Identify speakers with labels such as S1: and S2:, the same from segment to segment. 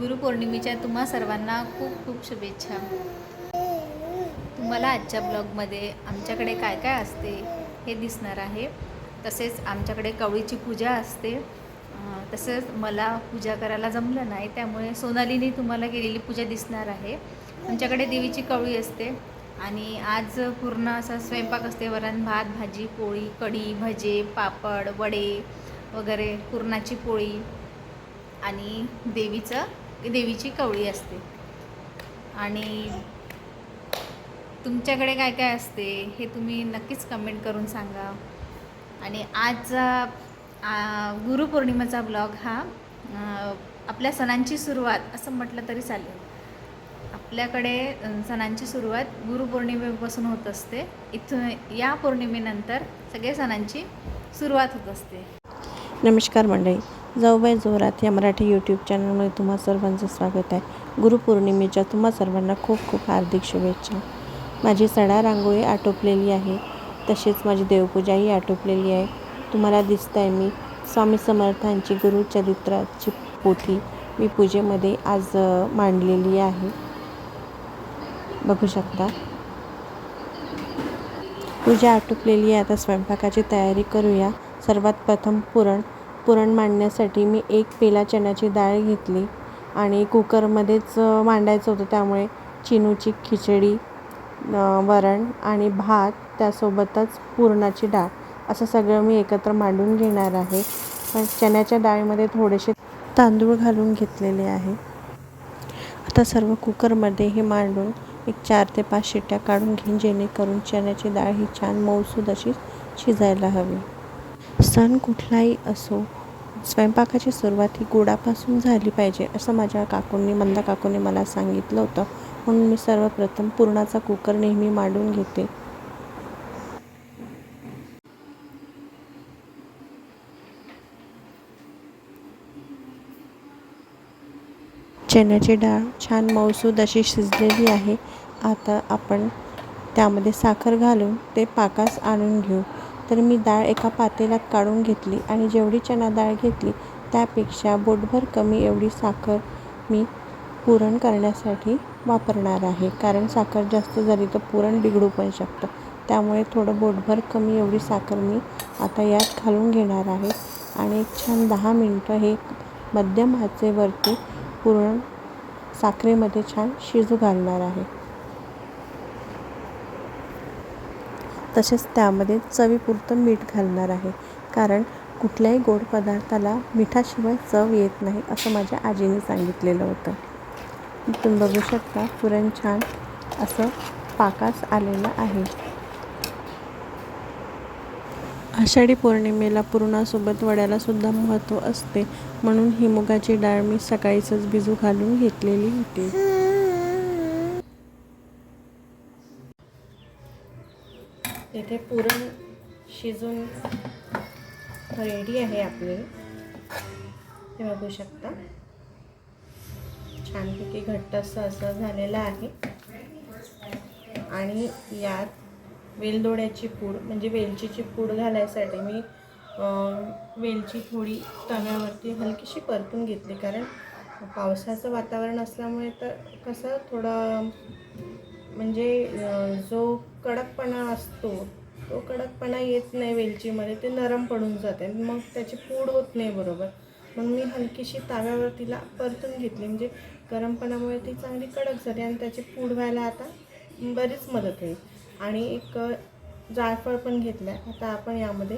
S1: गुरुपौर्णिमेच्या तुम्हा सर्वांना खूप खूप शुभेच्छा. तुम्हाला आजच्या ब्लॉगमध्ये आमच्याकडे काय काय असते हे दिसणार आहे. तसेच आमच्याकडे कवळीची पूजा असते. तसेच मला पूजा करायला जमलं नाही त्यामुळे सोनालीने तुम्हाला केलेली पूजा दिसणार आहे. आमच्याकडे देवीची कवळी असते आणि आज पूर्ण असा स्वयंपाक असते. वरण भात भाजी पोळी कढी भजे पापड वडे वगैरे पुरणाची पोळी आणि देवीचं देवीची कवळी असते. आणि तुमच्याकडे काय काय असते हे तुम्ही नक्कीच कमेंट करून सांगा. आणि आजचा आ, गुरुपौर्णिमेचा ब्लॉग हा आपल्या सणांची सुरुवात असं म्हटलं तरी चालेल. आपल्याकडे सणांची सुरुवात गुरुपौर्णिमेपासून होत असते. इथून या पौर्णिमेनंतर सगळ्या सणांची सुरुवात होत असते.
S2: नमस्कार मंडळी. जाऊबाई जोरात या मराठी यूट्यूब चॅनलमध्ये तुम्हा सर्वांचं स्वागत आहे. गुरुपौर्णिमेच्या तुम्हा सर्वांना खूप खूप हार्दिक शुभेच्छा. माझी सडा रांगोळी आटोपलेली आहे. तसेच माझी देवपूजाही आटोपलेली आहे. तुम्हाला दिसत आहे मी स्वामी समर्थांची गुरुचरित्राची पोथी मी पूजेमध्ये आज मांडलेली आहे. बघू शकता. पूजा आटोपलेली आहे. आता स्वयंपाकाची तयारी करूया. सर्वात प्रथम पुरण पुरण मांडण्यासाठी मी एक पेला चण्याची डाळ घेतली आणि कुकरमध्येच मांडायचं होतं त्यामुळे चिनूची खिचडी वरण आणि भात त्यासोबतच पुरणाची डाळ असं सगळं मी एकत्र मांडून घेणार आहे. पण चण्याच्या डाळीमध्ये थोडेसे तांदूळ घालून घेतलेले आहे. आता सर्व कुकरमध्ये हे मांडून एक चार ते पाच शिट्ट्या काढून घेईन जेणेकरून चण्याची डाळ ही छान मऊसूद अशी शिजायला हवी. सण कुठलाही असो स्वयंपाकाची सुरुवात ही गुळापासून झाली पाहिजे असं माझ्या काकूंनी मंदा काकूंनी मला सांगितलं होतं. म्हणून मी सर्वप्रथम पुरणाचा कुकर नेहमी मांडून घेते. चण्याची डाळ छान मऊसूद अशी शिजलेली आहे. आता आपण त्यामध्ये साखर घालून ते पाकास आणून घेऊ. तर मी डाळ एका पातेल्यात काढून घेतली आणि जेवढी चणा डाळ घेतली त्यापेक्षा बोटभर कमी एवढी साखर मी पुरण करण्यासाठी वापरणार आहे. कारण साखर जास्त झाली तर पुरण बिघडू पण शकतं. त्यामुळे थोडं बोटभर कमी एवढी साखर मी आता यात घालून घेणार आहे. आणि एक छान दहा मिनटं हे मध्यम आचेवरती पुरण साखरेमध्ये छान शिजू घालणार आहे. तसेच त्यामध्ये चवीपुरतं मीठ घालणार आहे. कारण कुठल्याही गोड पदार्थाला मिठाशिवाय चव येत नाही असं माझ्या आजीने सांगितलेलं होतं. तुम्ही बघू शकता पुरण छान असं पाकास आलेलं आहे. आषाढी पौर्णिमेला पुरणासोबत वड्यालासुद्धा महत्त्व असते म्हणून ही मुगाची डाळ मी सकाळीच भिजू घालून घेतलेली होती. इथे पुरण शिजून रेडी आहे आपले. हे बघू शकता. छानपैकी घट्टसं असं झालेलं आहे. आणि यात वेलदोड्याची पूड म्हणजे वेलचीची पूड घालायसाठी मी वेलची थोडी तव्यावरती हलकीशी परतून घेतली. कारण पावसाचं वातावरण असल्यामुळे तर कसं थोडं म्हणजे जो कडकपणा असतो तो कडकपणा येत नाही वेलचीमध्ये ते नरम पडून जाते मग त्याची पूड होत नाही बरोबर. मग मी हलकीशी ताव्यावर तिला परतून घेतली. म्हणजे गरमपणामुळे ती चांगली कडक झाली आणि त्याची पूड व्हायला आता बरीच मदत होईल. आणि एक जायफळ पण घेतलं आहे आता आपण यामध्ये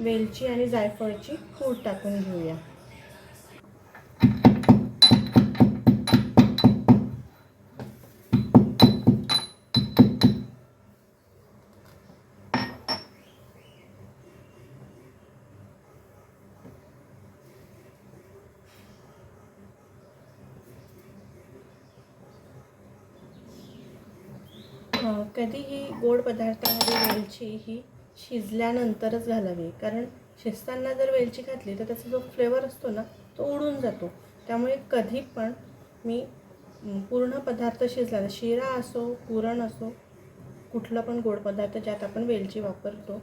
S2: वेलची आणि जायफळची पूड टाकून घेऊया. कधीही गोड पदार्थामध्ये वेलची ही शिजल्यानंतरच घालावी. कारण शिजताना जर वेलची घातली तर त्याचा जो फ्लेवर असतो ना तो उडून जातो. त्यामुळे कधी पण मी पूर्ण पदार्थ शिजला शिरा असो पुरण असो कुठला पण गोड पदार्थ ज्यात आपण वेलची वापरतो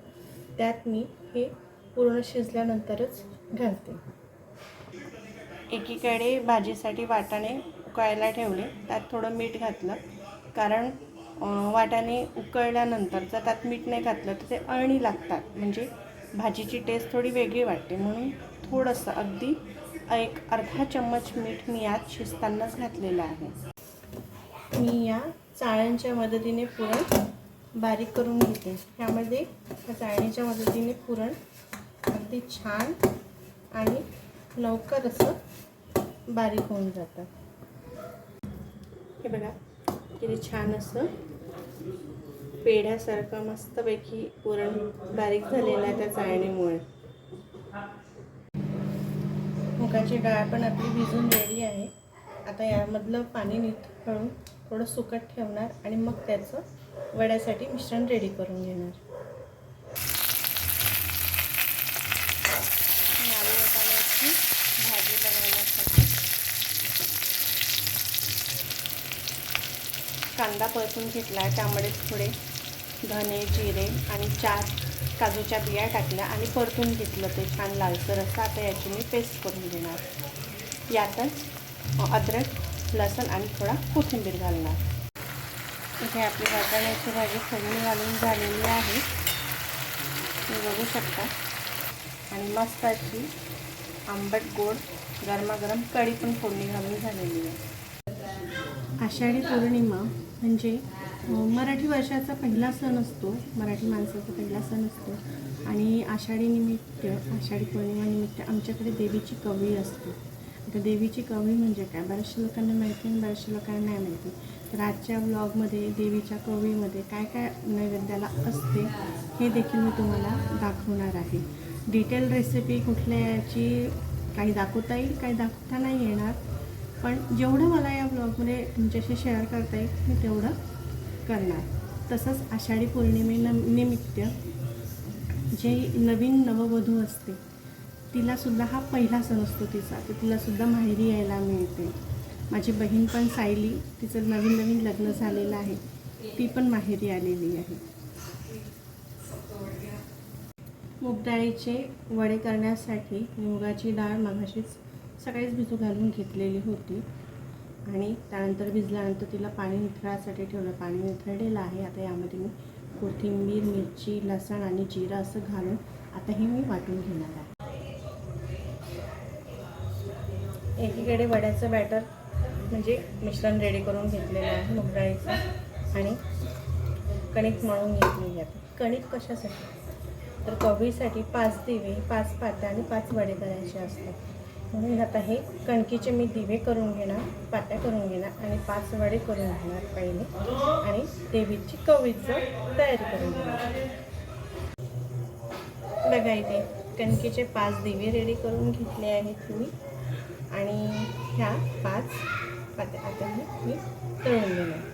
S2: त्यात मी हे पूर्ण शिजल्यानंतरच घालते. एकीकडे भाजीसाठी वाटाणे उकळायला ठेवले त्यात थोडं मीठ घातलं. कारण वाटाणे उकळल्यानंतर जर त्यात मीठ नाही घातलं तर ते अळणी लागतात. म्हणजे भाजीची टेस्ट थोडी वेगळी वाटते. म्हणून थोडंसं अगदी एक अर्धा चम्मच मीठ मी यात शिजतानाच घातलेलं आहे. मी या चाळ्यांच्या मदतीने पुरण बारीक करून घेते. त्यामध्ये या चाळणीच्या मदतीने पुरण अगदी छान आणि लवकर असं बारीक होऊन जातं. हे बघा. किती छान असं. पेढ्यासारखं मस्तपैकी पुरण बारीक झालेलं आहे त्या चाळणीमुळे. मुगाची डाळ पण आपली भिजून रेडी आहे. आता यामधलं पाणी निथळून थोडं सुकट ठेवणार आणि मग त्याचं वड्यासाठी मिश्रण रेडी करून घेणार आलू वाटाण्याची भाजी बनवण्यासाठी कांदा परतून घेतला आहे त्यामध्ये थोडे धने जिरे आणि चार काजूच्या बिया टाकल्या आणि परतून घेतलं ते छान लालसर असं. आता याची मी पेस्ट करून घेणार. यातच अद्रक लसण आणि थोडा कोथिंबीर घालणार. इथे आपली वाटाण्याची भाजी फोडणी घालून झालेली आहे. तुम्ही बघू शकता. आणि मस्त अशी आंबट गोड गरमागरम कढी पण फोडणी घालून झालेली आहे. आषाढी पौर्णिमा म्हणजे मराठी वर्षाचा पहिला सण असतो. मराठी माणसाचा पहिला सण असतो. आणि आषाढी निमित्त आषाढी पौर्णिमानिमित्त आमच्याकडे देवीची कवळी असते. आता देवीची कवळी म्हणजे काय? बऱ्याचशा लोकांना माहिती आणि बऱ्याचशा लोकांना नाही माहिती. तर आजच्या ब्लॉगमध्ये देवीच्या कवळीमध्ये काय काय नैवेद्याला असते हे देखील मी तुम्हाला दाखवणार आहे. डिटेल रेसिपी कुठल्या याची काही दाखवता येईल काही दाखवता नाही येणार. पण जेवढं मला या ब्लॉगमध्ये तुमच्याशी शेअर करता येईल मी तेवढं करणार. तसंच आषाढी पौर्णिमे निमित्त जे नवीन नववधू असते तिलासुद्धा हा पहिला सण असतो तिचा. तर तिलासुद्धा माहेरी यायला मिळते. माझी बहीण पण सायली तिचं नवीन नवीन लग्न झालेलं आहे. ती पण माहेरी आलेली आहे. मूग डाळीचे वडे करण्यासाठी मुगाची डाळ मगाशीच सकाळीच भिजू घालून घेतलेली होती. आणि त्यानंतर भिजल्यानंतर तिला पाणी निथळायसाठी ठेवलं. पाणी निथळलेलं आहे. आता यामध्ये मी कोथिंबीर मिरची लसण आणि जिरं असं घालून आता हे मी वाटून घेणार आहे. एकीकडे वड्याचं बॅटर म्हणजे मिश्रण रेडी करून घेतलेलं आहे मूग डाळीचं आणि कणिक मळून घेतलेली आहे. कणिक कशासाठी? तर कवळीसाठी पाच दिवे पाच पात्या आणि पाच वडे करायचे असतात. म्हणून आता हे कणकीचे मी दिवे करून घेणार पाट्या करून घेणार आणि पाच वडे करून घेणार पहिले. आणि देवीची कवीचं तयारी करून घेणार. बघा इथे कणकीचे पाच दिवे रेडी करून घेतले आहेत मी आणि ह्या पाच पात्या आता मी मी तळून घेणार.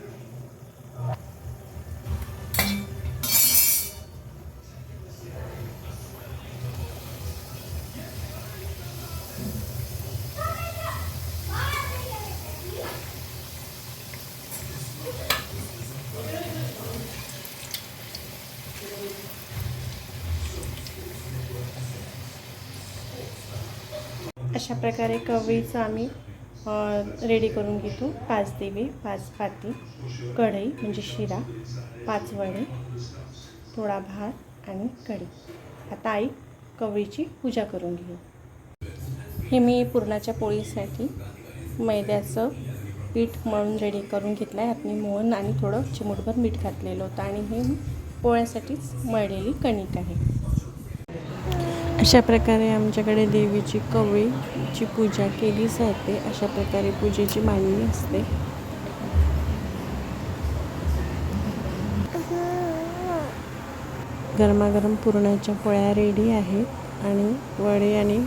S2: अशा प्रकारे कवळीचं आम्ही रेडी करून घेतो. पाच दिवे पाच पाती कढई म्हणजे शिरा पाच वडे थोडा भात आणि कढी. आता आई कवळीची पूजा करून घेऊ. हे मी पुरणाच्या पोळीसाठी मैद्याचं पीठ मळून रेडी करून घेतलं आहे आपली मी मोहन आणि थोडं चिमूटभर मीठ घातलेलं होतं आणि हे पोळ्यासाठीच मळलेली कणिक आहे. अशा प्रकारे आमच्याकडे देवीची कवळी ची पूजा केली जाते अशा प्रकारे पूजेची मांडणी असते. गरमागरम पुरणाच्या पोळ्या रेडी आहेत आणि वडे आणि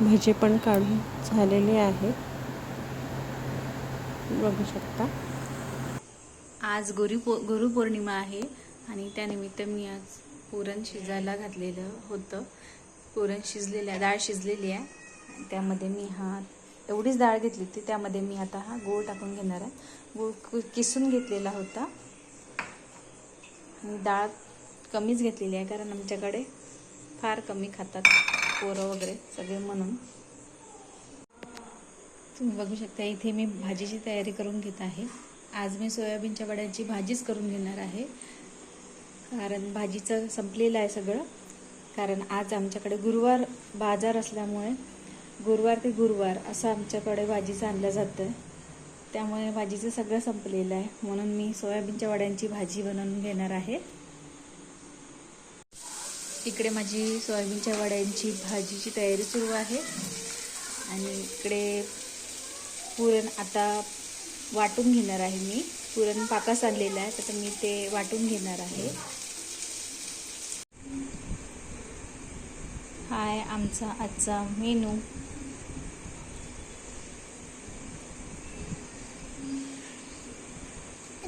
S2: भजे पण काढून झालेले आहेत. बघू शकता.
S1: आज गुरु पौ गुरुपौर्णिमा आहे आणि त्यानिमित्त मी आज पुरण शिजायला घातलेलं होतं. पुरण शिजलेल्या डाळ शिजलेली आहे. त्यामध्ये मी हा एवढीच डाळ घेतली होती त्यामध्ये मी आता हा गूळ टाकून घेणार आहे. गूळ किसून घेतलेला होता. आणि डाळ कमीच घेतलेली आहे कारण आमच्याकडे फार कमी खातात पोरं वगैरे सगळे म्हणून. तुम्ही बघू शकता इथे मी भाजीची तयारी करून घेत आहे. आज मी सोयाबीनच्या वड्यांची भाजीच करून घेणार आहे. कारण भाजीचं संपलेलं आहे सगळं. कारण आज आमच्याकडे गुरुवार बाजार असल्यामुळे गुरुवार ते गुरुवार असं आमच्याकडे भाजीचं आणलं जातं. त्यामुळे भाजीचं सगळं संपलेलं आहे. म्हणून मी सोयाबीनच्या वड्यांची भाजी बनवून घेणार आहे. इकडे माझी सोयाबीनच्या वड्यांची भाजीची तयारी सुरू आहे. आणि इकडे पुरण आता वाटून घेणार आहे मी. पुरण पाकास आणलेलं आहे तर मी ते वाटून घेणार आहे. हाय आमचा आजचा मेनू.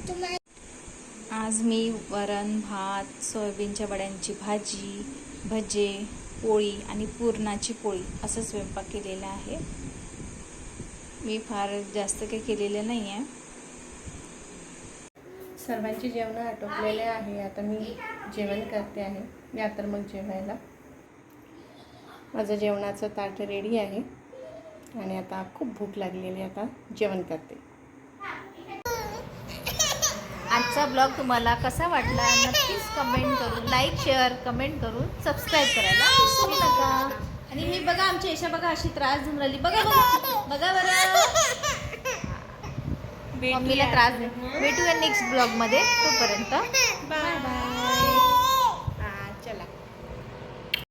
S1: आज मी वरण भात सोयाबीनच्या वड्यांची भाजी भजे पोळी आणि पुरणाची पोळी असं स्वयंपाक केलेला आहे. मी फार जास्त काही केलेलं नाही आहे
S2: सर्वांची जेवणं आटोपलेले आहे. आता मी जेवण करते आहे. या तर मग जेवायला. माझं जेवणाचं ताट रेडी आहे. आणि आता खूप भूक लागलेली आता जेवण करते.
S1: आजचा ब्लॉग तुम्हाला कसा वाटला नक्कीच कमेंट करून लाईक शेअर कमेंट करून सबस्क्राईब करायला विसरू नका. आणि हे बघा आमची यशा बघा अशी त्रास देऊन राहिली. बघा बघा बघा बरं. मम्मीला त्रास दे. भेटूया नेक्स्ट ब्लॉगमध्ये तोपर्यंत. Bye bye